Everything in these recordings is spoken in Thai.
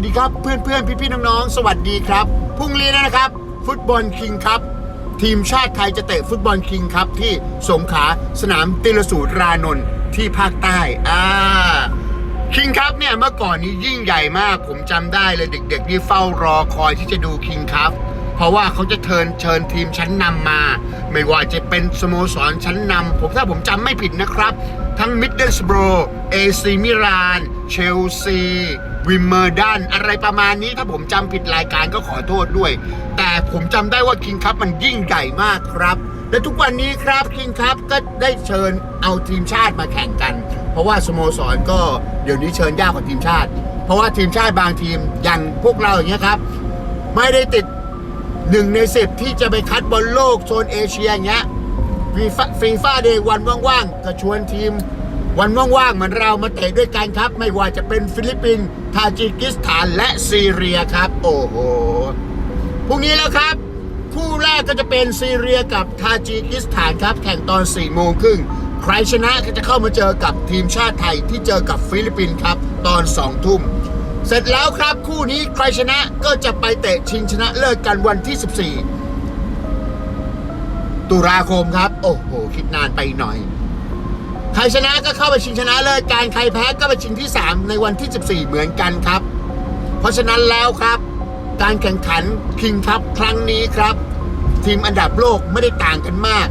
วัสดีครับเพื่อนเพื่อนพี่พี่ๆน้องๆ สวัสดีครับพรุ่งนี้นะครับ ฟุตบอลคิงครับทีมชาติไทยจะเตะฟุตบอลคิงครับที่สงขลาสนามติลสูตรรานนท์ที่ภาคใต้อ่าคิงครับเนี่ยเมื่อก่อนนี้ยิ่งใหญ่มาก ผมจำได้เลยเด็กๆนี่เฝ้ารอคอยที่จะดูคิงครับเพราะว่าเขาจะเชิญเชิญทีมชั้นนำมา ไม่ว่าจะเป็นสโมสรชั้นนำผมถ้าผมจำไม่ผิดนะครับ ทั้งมิดเดิลสโบรเอซีมิราน เชลซี วิมเมอร์ดัน อะไรประมาณนี้ถ้าผมจำผิดรายการก็ขอโทษด้วย แต่ผมจำได้ว่าคิงคัพมันยิ่งใหญ่มากครับ และทุกวันนี้ครับคิงคัพก็ได้เชิญเอาทีมชาติมาแข่งกัน เพราะว่าสโมสรก็เดี๋ยวนี้เชิญยากกว่าทีมชาติ เพราะว่าทีมชาติบางทีมอย่างพวกเราอย่างเงี้ยครับ ไม่ได้ติดหนึ่งในสิบที่จะไปคัดบอลโลกโซนเอเชียอย่างเงี้ยฟีฟ่าเดย์วันว่างๆ ก็ชวนทีม วันว่างๆเหมือนเรามาเตะด้วยกันครับ ไม่ว่าจะเป็นฟิลิปปินส์ทาจิกิสถานและซีเรียครับ โอ้โหพรุ่งนี้แล้วครับ คู่แรกก็จะเป็นซีเรียกับทาจิกิสถานครับ แข่งตอน4ี่โมงครึ่งใครชนะก็จะเข้ามาเจอกับทีมชาติไทยที่เจอกับฟิลิปปินส์ครับ ตอน2องทุ่มเสร็จแล้วครับคู่นี้ใครชนะก็จะไปเตะชิงชนะเลิศกันวันที่ 14 ตุลาคมครับ โอ้โห คิดนานไปหน่อย ใครชนะก็เข้าไปชิงชนะเลิศการใครแพ้ก็ไปชิงที่ 3 ในวันที่ 14 เหมือนกันครับ เพราะฉะนั้นแล้วครับ การแข่งขันคิงครับครั้งนี้ครับ ทีมอันดับโลกไม่ได้ต่างกันมาก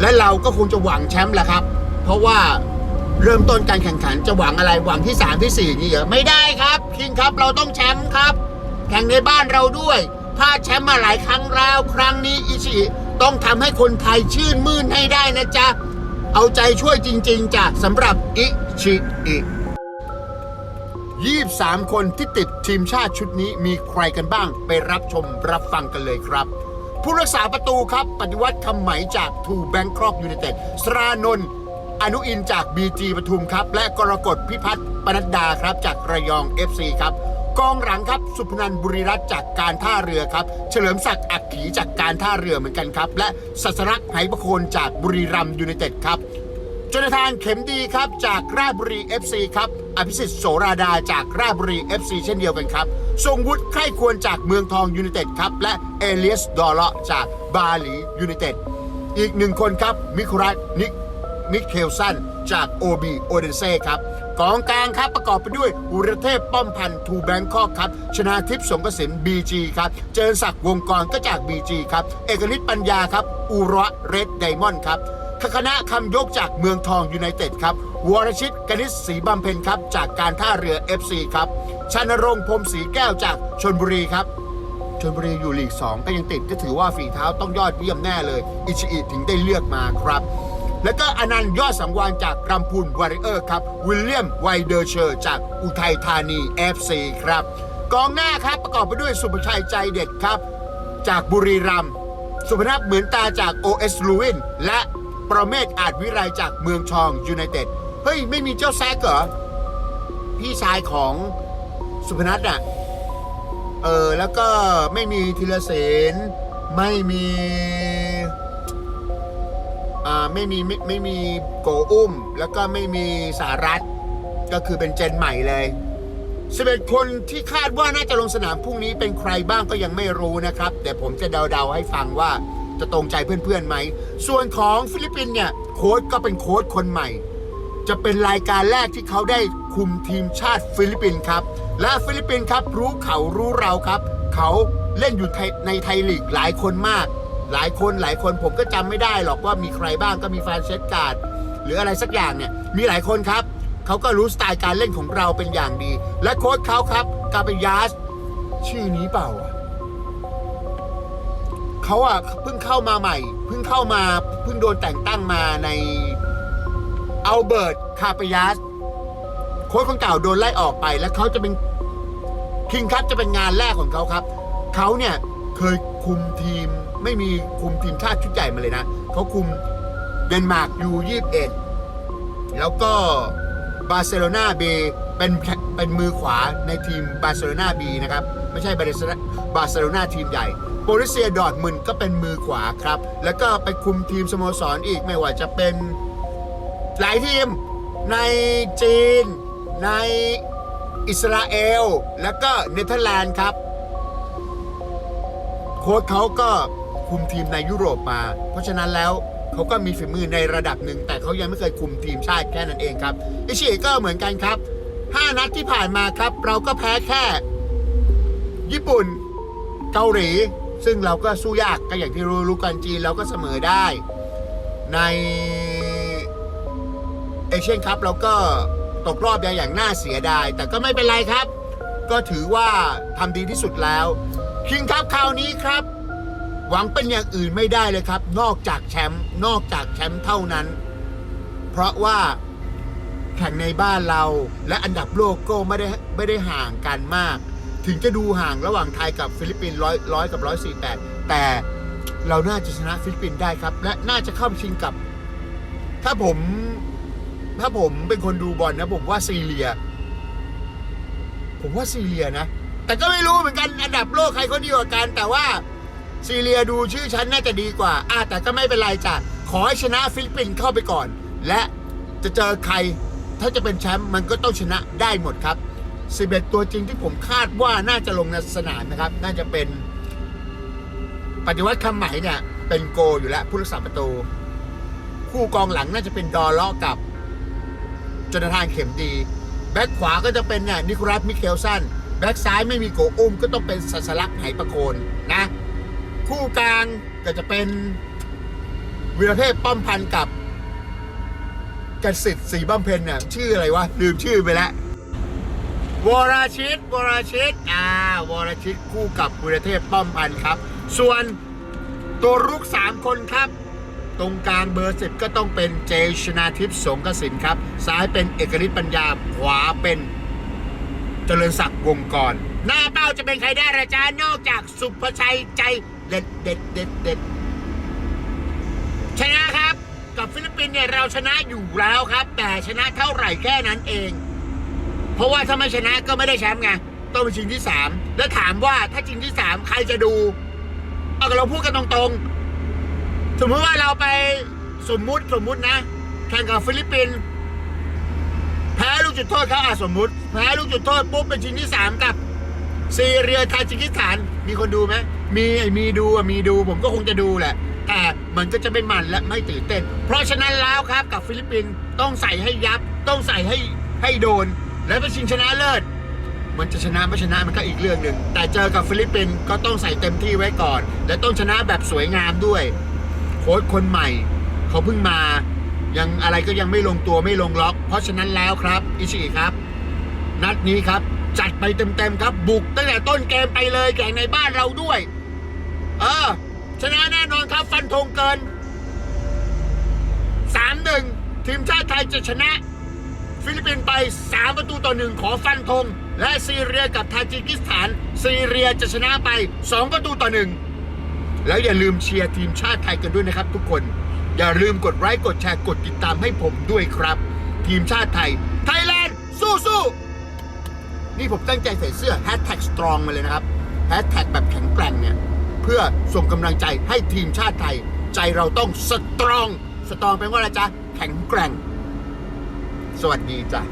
และเราก็คงจะหวังแชมป์แหละครับ เพราะว่าเริ่มต้นการแข่งขันจะหวังอะไรหวังที่ 3 ที่ 4 นี้เหรอไม่ได้ครับคิงครับเราต้องแชมป์ครับ แข่งในบ้านเราด้วยพลาดแชมป์มาหลายครั้งแล้ว ครั้งนี้อิชิต้องทำให้คนไทยชื่นมื่นให้ได้นะจ๊ะ เอาใจช่วยจริง ๆจ้ะสำหรับอิชิอิ23 คนที่ติดทีมชาติชุดนี้มีใครกันบ้างไปรับชมรับฟังกันเลยครับ ผู้รักษาประตูครับ ปฏิวัติคำไหมจากทูแบงคอกยูไนเต็ดสรานนท์อนุอินจาก BG ปทุมครับ และกรกฎพิพัฒน์ปนัดดาครับจากระยอง FC ครับ กองหลังครับสุพนันบุรีรัตน์จากการท่าเรือครับ เฉลิมศักดิ์อักขีจากการท่าเรือเหมือนกันครับ และสัสรักษ์ไหประโคนจากบุรีรัมยูไนเต็ดครับจนทานเข็มดีครับจากราชบุรี FC ครับอภิสิทธิ์โสราดาจากราชบุรี FC เช่นเดียวกันครับ ทรงวุฒิไข้ควรจากเมืองทองยูไนเต็ดครับ และเอเลียสดอเลาะจากบาหลียูไนเต็ดอีกหนึ่งคนครับมิคุรัตนิกมิเคลสันจาก OB โอเดนเซ่ครับ กองกลางครับประกอบไปด้วยอุรเทพป้อมพันธ์ทูแบงคอกครับ ชนาทิพย์สงกระสิน BG ครับ เจริญศักดิ์วงกรก็จาก BG ครับ เอกนิตปัญญาครับ อุระเรดไดมอนด์ครับคณะคำยกจากเมืองทองยูไนเต็ดครับ วรชิตกนิษฐ์ศรีบำเพ็ญครับ จากการท่าเรือ FC ครับ ชานรงพรมศรีแก้วจากชนบุรีครับชลบุรีอยู่ลีก 2 ก็ยังติดก็ถือว่าฝีเท้าต้องยอดเยี่ยมแน่เลย อิชิอิถึงได้เลือกมาครับ แล้วก็อนันต์ยอดสังวานจากรำพูนวาริเออร์ครับ วิลเลียมไวเดอร์เชอร์จากอุทัยธานี FC ครับ กองหน้าครับประกอบไปด้วยสุภชัยใจเด็ดครับ จากบุรีรัมย์สุพนัทเหมือนตาจาก OS ลูวินและประเมศอาจวิไลจากเมืองทองยูไนเต็ดเฮ้ย ไม่มีเจ้าแซกเหรอ พี่ชายของสุพนัทอะ เออ แล้วก็ไม่มีธีรเสนไม่มี ไม่มีไม่ไม่มีโกอุ้ม แล้วก็ไม่มีสารัตก็คือเป็นเจนใหม่เลย11คนที่คาดว่าน่าจะลงสนามพรุ่งนี้เป็นใครบ้างก็ยังไม่รู้นะครับ แต่ผมจะเดาๆให้ฟังว่าจะตรงใจเพื่อนๆไหม ส่วนของฟิลิปปินเนี่ยโค้ชก็เป็นโค้ชคนใหม่ จะเป็นรายการแรกที่เขาได้คุมทีมชาติฟิลิปปินส์ครับ และฟิลิปปินส์ครับรู้เขารู้เราครับ เขาเล่นอยู่ในไทยลีกหลายคนมาก หลายคนหลายคนผมก็จำไม่ได้หรอกว่ามีใครบ้างก็มีแฟนเชสการ์ดหรืออะไรสักอย่างเนี่ย มีหลายคนครับ เขาก็รู้สไตล์การเล่นของเราเป็นอย่างดี และโค้ชเขาครับกาเปยาสชื่อนี้เปล่าอะเขาอะเพิ่งเข้ามาใหม่ เพิ่งเข้ามาเพิ่งโดนแต่งตั้งมาในอัลเบิร์ตคาเปยาสโค้ชคนเก่าโดนไล่ออกไป แล้วเขาจะเป็นคิงคัพจะเป็นงานแรกของเขาครับ เขาเนี่ยเคยคุมทีม ไม่มีคุมทีมชาติชุดใหญ่มาเลยนะเขาคุมเดนมาร์กยูยี่สิบเอ็ดแล้วก็บาร์เซโลนาเบเป็นเป็นมือขวาในทีมบาร์เซโลนาบีนะครับ ไม่ใช่บาร์เซโลบาร์เซโลนาทีมใหญ่โปลิเซียดอทมุนก็เป็นมือขวาครับ แล้วก็ไปคุมทีมสโมสรอีกไม่ว่าจะเป็นหลายทีมในจีน ในอิสราเอล แล้วก็เนเธอร์แลนด์ครับ โค้ชเขาก็ คุมทีมในยุโรปมา เพราะฉะนั้นแล้วเขาก็มีฝีมือในระดับหนึ่ง แต่เขายังไม่เคยคุมทีมชาติแค่นั้นเองครับอิชิก็เหมือนกันครับ 5 นัดที่ผ่านมาครับ เราก็แพ้แค่ ญี่ปุ่น เกาหลี ซึ่งเราก็สู้ยากก็อย่างที่รู้รู้กันจีนเราก็เสมอได้ ในเอเชียนคัพเราก็ตกรอบอย่างน่าเสียดาย แต่ก็ไม่เป็นไรครับ ก็ถือว่าทำดีที่สุดแล้วคิงครับคราวนี้ครับ หวังเป็นอย่างอื่นไม่ได้เลยครับ นอกจากแชมป์นอกจากแชมป์เท่านั้น เพราะว่าแข่งในบ้านเราและอันดับโลกก็ไม่ได้ไม่ได้ห่างกันมาก ถึงจะดูห่างระหว่างไทยกับฟิลิปปินส์ร้อยร้อยกับร้อยสี่แปดแต่เราน่าจะชนะฟิลิปปินส์ได้ครับ และน่าจะเข้าชิงกับ ถ้าผม ถ้าผมเป็นคนดูบอลนะผมว่าซีเรีย ผมว่าซีเรียนะ แต่ก็ไม่รู้เหมือนกันอันดับโลกใครเขาดีกว่ากันแต่ว่า ซีเรียดูชื่อฉันน่าจะดีกว่าอะแต่ก็ไม่เป็นไรจ้ะขอให้ชนะฟิลิปปินส์เข้าไปก่อน และจะเจอใครถ้าจะเป็นแชมป์มันก็ต้องชนะได้หมดครับ 11 ตัวจริงที่ผมคาดว่าน่าจะลงในสนามนะครับ น่าจะเป็น ปฏิวัติคำไหม่เนี่ย เป็นโกอยู่แล้วผู้รักษาประตู คู่กองหลังน่าจะเป็นดอลลาะกับจนทานเข็มดี แบ็คขวาก็จะเป็นเนี่ยนิโคลัสมิเคลสันแบ็คซ้ายไม่มีโกอุ้มก็ต้องเป็นสัสลักษณ์ไหประโคนนะ คู่กลางก็จะเป็นวีรเทพป้อมพันธ์กับกสิทธิ์สีบำเพ็ญเนี่ยชื่ออะไรวะ ลืมชื่อไปแล้ววราชิตวราชิตอ่าวราชิตคู่กับวีรเทพป้อมพันธ์ครับ ส่วนตัวรุกสามคนครับ ตรงกลางเบอร์สิบก็ต้องเป็นเจชนาทิพย์สงกสินครับ ซ้ายเป็นเอกฤทธิ์ปัญญาขวาเป็นเจริญศักดิ์วงกร หน้าเป้าจะเป็นใครได้ละจ้านอกจากสุภชัยใจ เด็ดเด็ดเด็ดเด็ดชนะครับ กับฟิลิปปินส์เนี่ยเราชนะอยู่แล้วครับ แต่ชนะเท่าไหร่แค่นั้นเอง เพราะว่าถ้าไม่ชนะก็ไม่ได้แชมป์ไงต้องไปชิงที่สามแล้วถามว่าถ้าชิงที่สามใครจะดูเอากเราพูดกันตรงๆ สมมติว่าเราไปสมมุติสมมุตินะแข่งกับฟิลิปปินส์แพ้ลูกจุดโทษเขาอะสมมุติแพ้ลูกจุดโทษปุ๊บเป็นชิงที่สามกับซีเรียทาจิกิสถานมีคนดูไหม มีไอ้มีดูอะมีดูผมก็คงจะดูแหละ แต่มันก็จะไม่มันและไม่ตื่นเต้น เพราะฉะนั้นแล้วครับกับฟิลิปปินส์ต้องใส่ให้ยับ ต้องใส่ให้ให้โดน แล้วไปชิงชนะเลิศ มันจะชนะไม่ชนะมันก็อีกเรื่องหนึ่งแต่เจอกับฟิลิปปินส์ก็ต้องใส่เต็มที่ไว้ก่อน และต้องชนะแบบสวยงามด้วยโค้ชคนใหม่ เขาเพิ่งมายังอะไรก็ยังไม่ลงตัวไม่ลงล็อก เพราะฉะนั้นแล้วครับอิชิครับ นัดนี้ครับ จัดไปเต็มๆครับ บุกตั้งแต่ต้นเกมไปเลยแข่งในบ้านเราด้วย เออ ชนะแน่นอนครับฟันธงเกินสามหนึ่งทีมชาติไทยจะชนะ ฟิลิปปินส์ไป 3 ประตูต่อหนึ่งขอฟันธง และซีเรียกับทาจิกิสถาน ซีเรียจะชนะไป 2 ประตูต่อหนึ่งแล้วอย่าลืมเชียร์ทีมชาติไทยกันด้วยนะครับทุกคน อย่าลืมกดไลค์กดแชร์กดติดตามให้ผมด้วยครับ ทีมชาติไทย ไทยแลนด์สู้สู้นี่ผมตั้งใจใส่เสื้อ Hashtag Strong มาเลยนะครับ Hashtag แบบแข็งแกร่งเนี่ย เพื่อส่งกำลังใจให้ทีมชาติไทย ใจเราต้องสตรอง สตรองเป็นว่าอะไรจ๊ะ แข็งแกร่ง สวัสดีจ้ะ